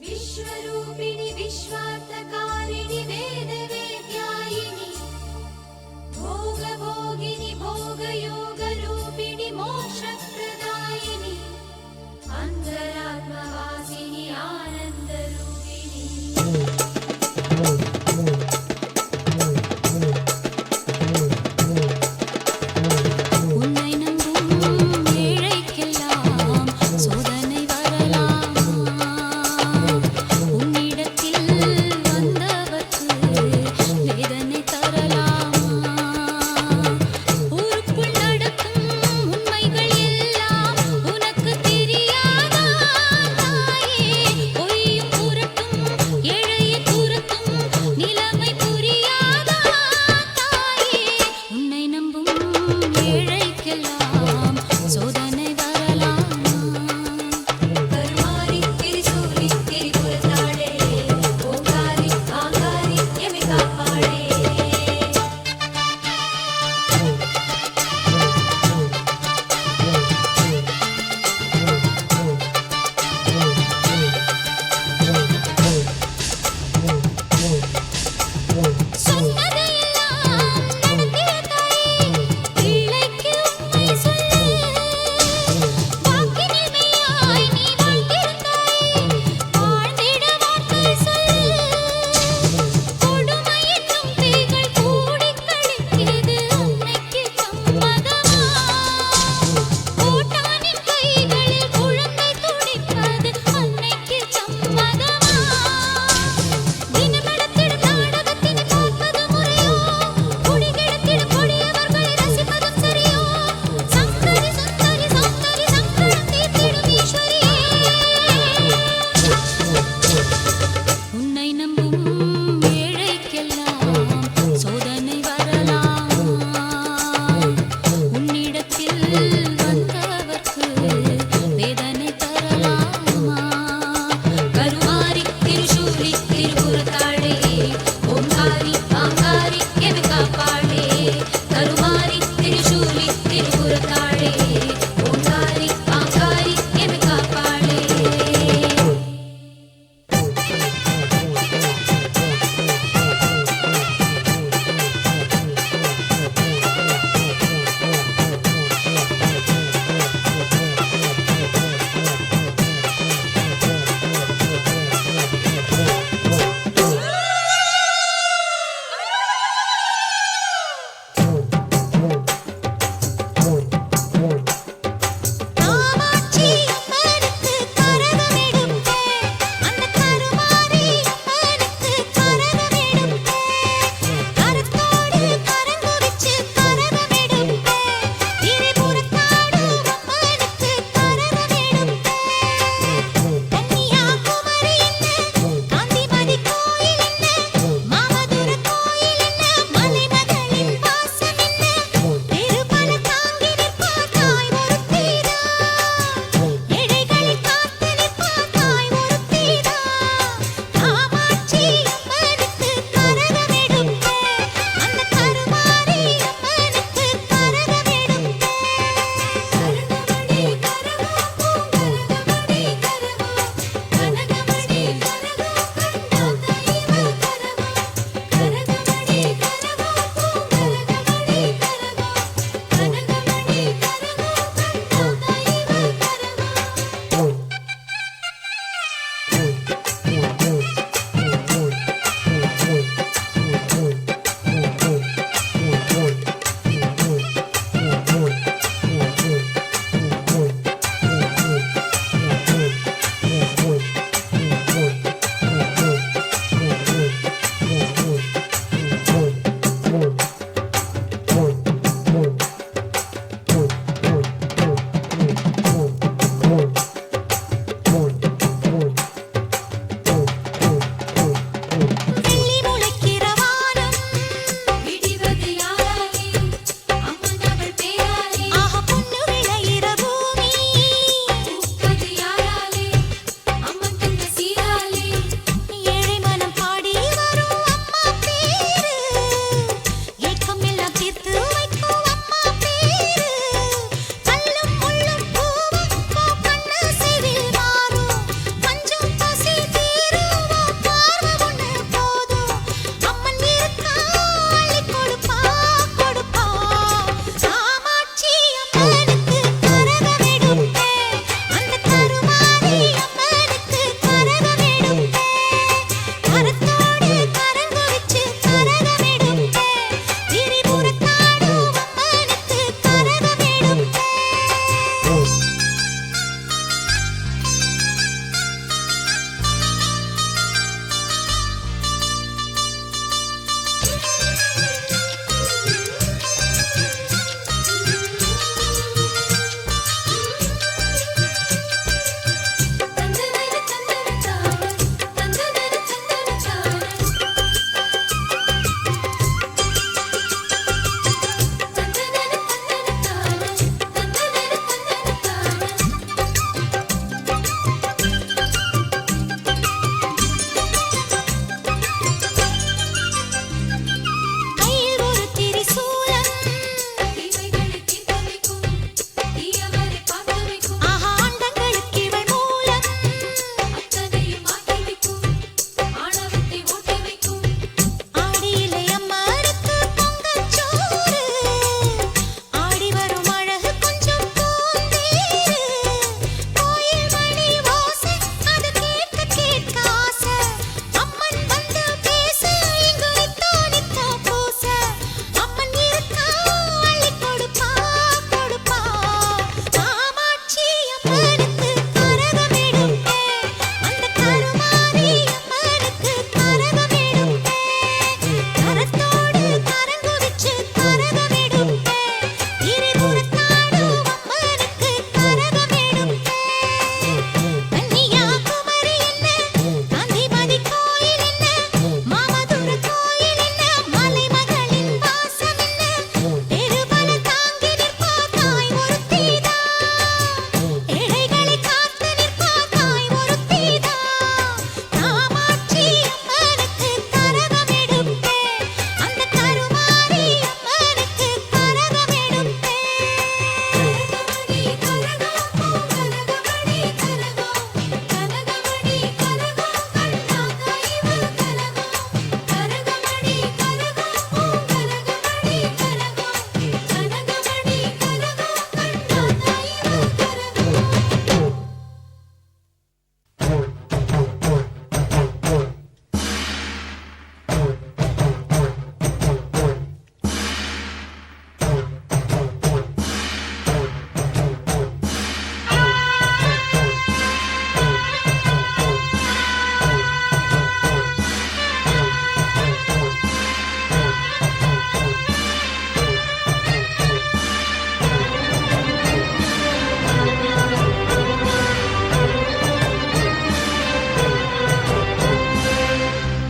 विश्वरूपिणि विश्वार्थकारिणि वेदवेद्यायिनि भोगभोगिनि भोगयोगरूपिणि मोक्षप्रदायिनि अन्तरात्मवासिनि आनन्दरूपिणि।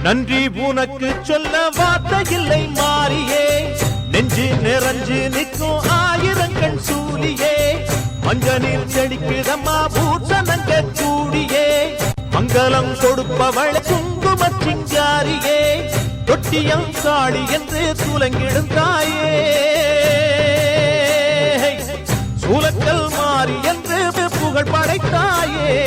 நன்றி உனக்கு சொல்ல வார்த்தை இல்லை மாறியே. நெஞ்சு நிறைஞ்சு நிற்கும் ஆயிரங்கள் சூலியே மஞ்ச நீர் செடிக்குதம்மா பூசணங்க கூடியே. மங்களம் கொடுப்பவள் குங்கும சிங்காரியே. தொட்டியம் காளி என்று துலங்கிடும் தாயே. சூலக்கல் மாறி என்று புகழ் படைத்தாயே.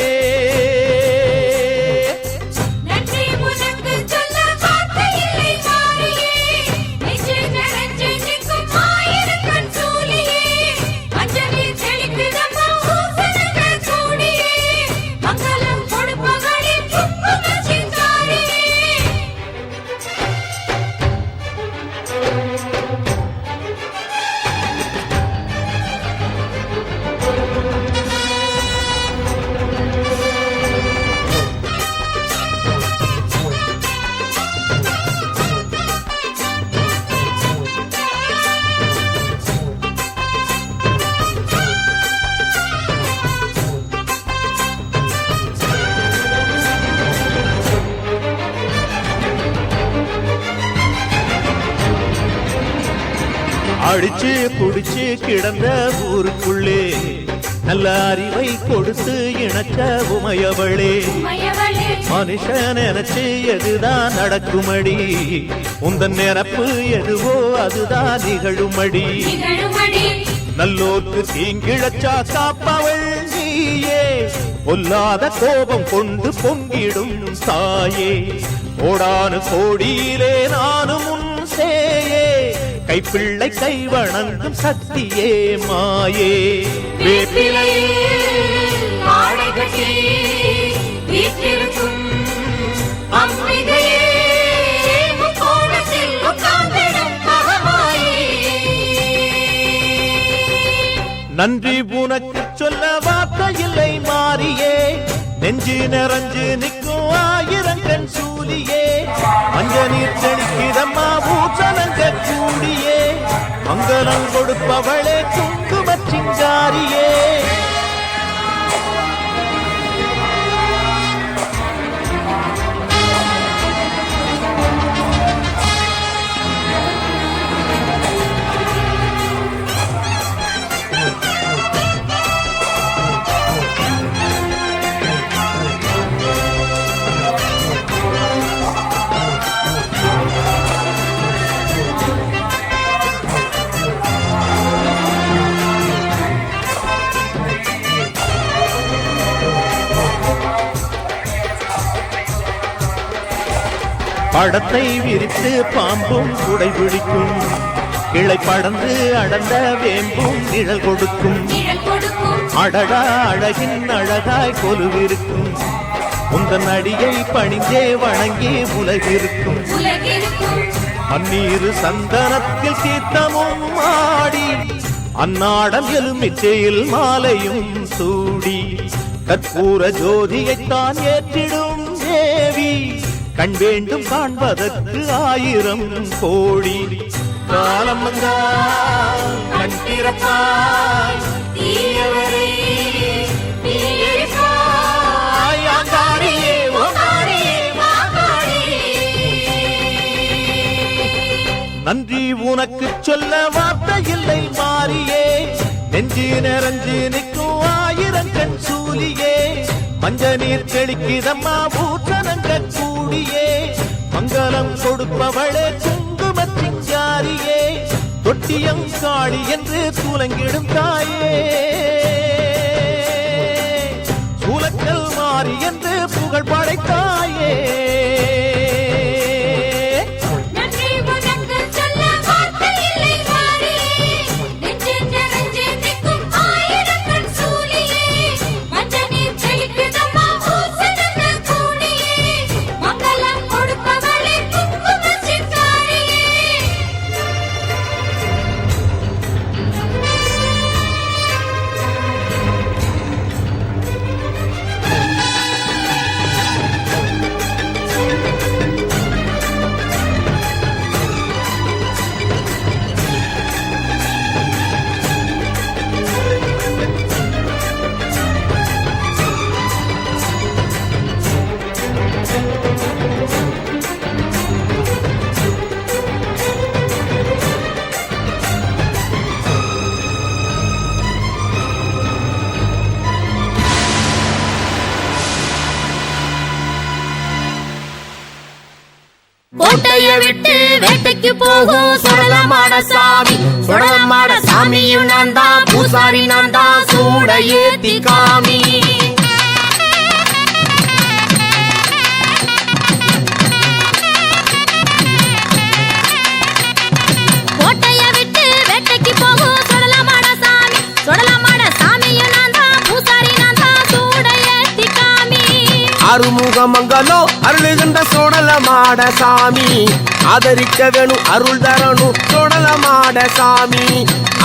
நடக்குமடி உந்தன் நிரப்பு எதுவோ அதுதான் நிகழுமடி. நல்லோர்க்கு தீங்கிழச்சா காப்பவள் நீயே. பொல்லாத கோபம் கொண்டு பொங்கிடும் தாயே. கோடானு கோடியிலே நானும் உன் சேயே. கைப்பிள்ளை கை வணங்கும் சக்தியே மாயே. வேப்பிலையில் நன்றி உனக்கு சொல்ல வார்த்தையில்லை மாறியே. நெஞ்சு நிறைஞ்சு நிற்கும் ஆயிரங்கண் சூரியே மஞ்ச நீர் செழிக்கிறம்மா பூசணங்க கூடியே. மங்களம் கொடுப்பவளே குங்கும படத்தை விரித்து பாம்பும் குடை பிடிக்கும் கிளை படந்து அடர்ந்த வேம்பும் நிழல் கொடுக்கும். அடடா அழகின் அழகாய் கொலுவிருக்கும். உந்தன் அடியை பணிந்தே வணங்கி உலகிருக்கும். அந்நீரு சந்தனத்தில் தீர்த்தமும் ஆடி அந்நாடம் எலுமிச்சையில் மாலையும் சூடி. கற்பூர ஜோதியைத்தான் ஏற்றிடும் கண் வேண்டும் காண்பதற்கு ஆயிரம் கோடி. காலம் வந்தால் கண் திறப்பாய். தீயவரே நன்றி உனக்கு சொல்ல வார்த்தை இல்லை மாறியே. நெஞ்சு நிறைஞ்சு நிற்கும் ஆயிரம் கண் சூலியே. மஞ்ச நீர் செழிக்குதம்மா பூசணங்க கூடியே. மங்களம் கொடுப்பவளே குங்கும தொட்டியம் காளி என்று சூலங்கிடும் தாயே. சூலக்கல் மாறி என்று புகழ் படைத்தாயே சாமியும் நான் தான் பூசாரி நான் தான் சூட ஏத்தி காமி. கோட்டைய விட்டு வேட்டைக்கு போகும் சுடலமாட சாமி. சுடலமாட சாமியும் நான் தான் பூசாரி நான் தான் சூட ஏத்தி காமி. அருமுகமங்கலோ அருளுகின்ற சுடலமாட சாமி. ஆதரிக்க வேணும் அருள் தரணும் சுடலமாட சாமி.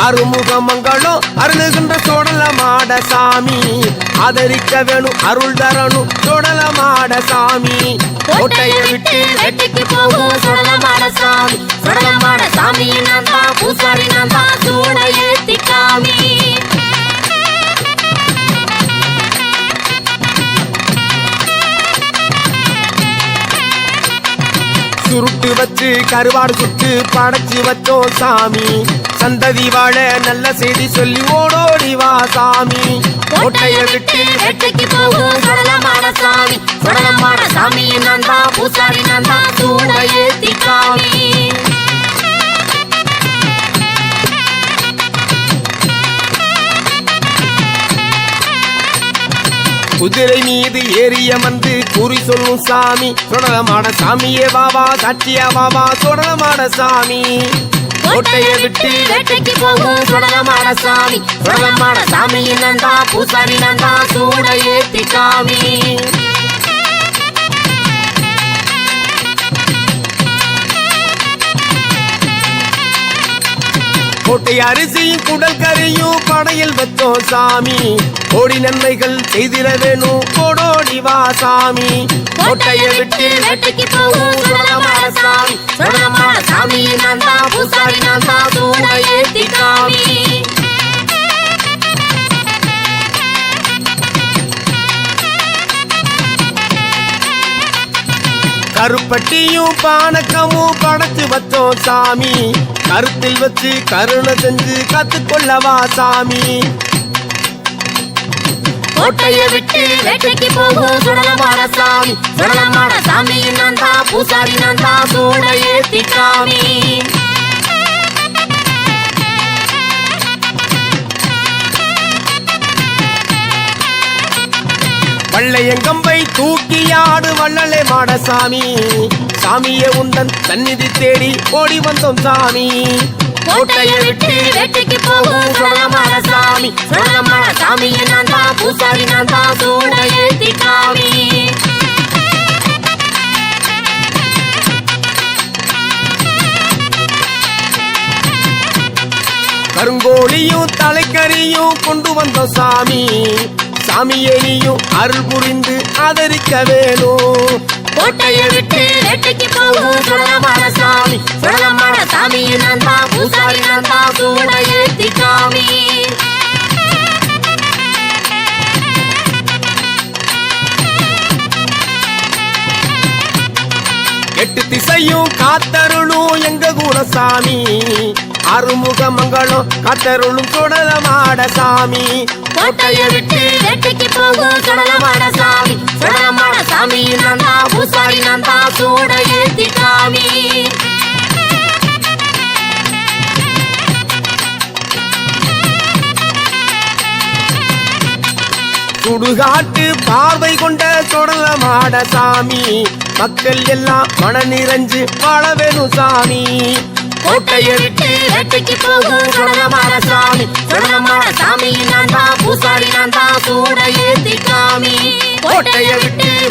அருமுகமங்களோ அருளுகின்ற சுடலமாட சாமி. ஆதரிக்க வேணும் அருள் தரணும் சுடலமாட சாமி. கோட்டையை விட்டு வெட்டிக்கு போகும் சுடலமாட சாமி. சுடலமாட சாமி நான் தான் பூசாரி நான் தான் சூட ஏத்தி காமி சுருட்டு வச்சு கருவாடு சுட்டு படைச்சு வச்சோம் சாமி. சந்ததி வாழ நல்ல செய்தி சொல்லி ஓடோடி வா சாமி. கோட்டைய விட்டு வேட்டைக்கு போகும் சுடலமான சாமி. சுடலமான சாமி நான் தான் பூசாரி நான் தான் சூட ஏத்தி காமி. குதிரை மீது ஏறிய வந்து குறி சொல்லும் சாமி. சுடலமாட சாமியே வாவா சாட்சியா வாவா சுடலமாட சாமி. கோட்டையை விட்டு வேட்டைக்கு போகும் சுடலமான சாமி. சுடலமான சாமி நந்தா பூசாரி நந்தா சூட ஏத்தி சாமி. கோட்டை அரிசியும் குடல் கறியும் படையில் வச்சோம் சாமி. கோடி நன்மைகள் செய்திட வேணும் கோடோடி வா சாமி. கோட்டையை விட்டு வேட்டைக்கு போகும் சுடலமான சாமி. சுடலமான சாமி நந்தா பூசாரி நந்தா சூட ஏத்தி காமி. கருப்பட்டியும் பானக்கமும் படைச்சு வச்சோம் சாமி. கருத்தில் வச்சு கருணை செஞ்சு கத்துக்கொள்ளவா சாமி. கோட்டையை விட்டு வேட்டைக்கு போகும். சுடலமான சாமி சுடலமான சாமி நான் தான் பூசாரி நான் தான் சூட ஏத்தி சாமி வள்ளையங்கம்பை தூக்கியாடு வள்ளலே மாட சாமி சாமியே உந்தன் சந்நிதி தேடி ஓடி வந்தோம் சாமி. கோட்டையை விட்டு வேட்டைக்கு போகும் சுடலமான சாமி சுடலமான சாமி நான் தான் பூசாரி நான் தான் சூட ஏத்தி கருங்கோழியும் தலைக்கறியும் கொண்டு வந்தோம் சாமி. சாமியே அருள் புரிந்து ஆதரிக்க வேணும். கோட்டையை விட்டு வேட்டைக்கு போகும் சுடலமான சாமி. சுடலமான சாமி நான் தான் பூசாரி நான் தான் சூட ஏத்தி எட்டு திசையும் காத்தருளும் எங்க குலசாமி. அருமுக மங்களம் காத்தருளும் சுடலமாட சாமி. கோட்டையை விட்டு வேட்டைக்கு போகும் சுடலமாட சாமி. சுடலமாட சாமி நந்தா பூசாரி நந்தா சூட ஏத்தி காமி. சுடுகாட்டு பார்வை கொண்ட சுடலமாட சாமி. மக்கள் எல்லாம் மன நிறைஞ்சு வாழ வேணும் சாமி. கோட்டையை வேட்டைக்கு போகும் சடலமான சாமி. சடலமான சாமி நான் தான் பூசாரி நான் தான் சூட ஏத்தி காமி. கோட்டையை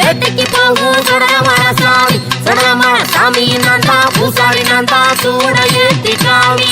வேட்டைக்கு போகும் சடலமான சாமி. சடலமான சாமி நான் தான் பூசாரி நான் தான் சூட ஏத்தி காமி.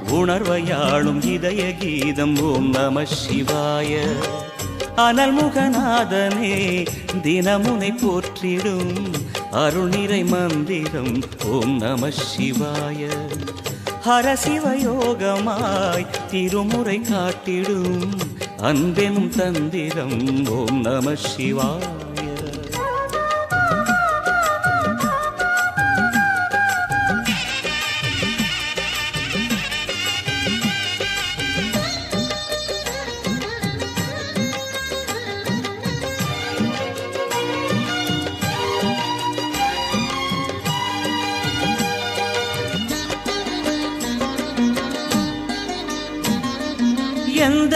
உணர்வையாளும் இதய கீதம் ஓம் நம சிவாய. அனல் முகநாதனே தினமுனை போற்றிடும் அருள் மந்திரம் ஓம் நம சிவாய. ஹரசிவயோகமாய் திருமுறை காட்டிடும் அன்பெனும் தந்திரம் ஓம் நம சிவாய.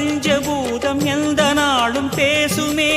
பஞ்சபூதம் எந்த நாளும் பேசுமே.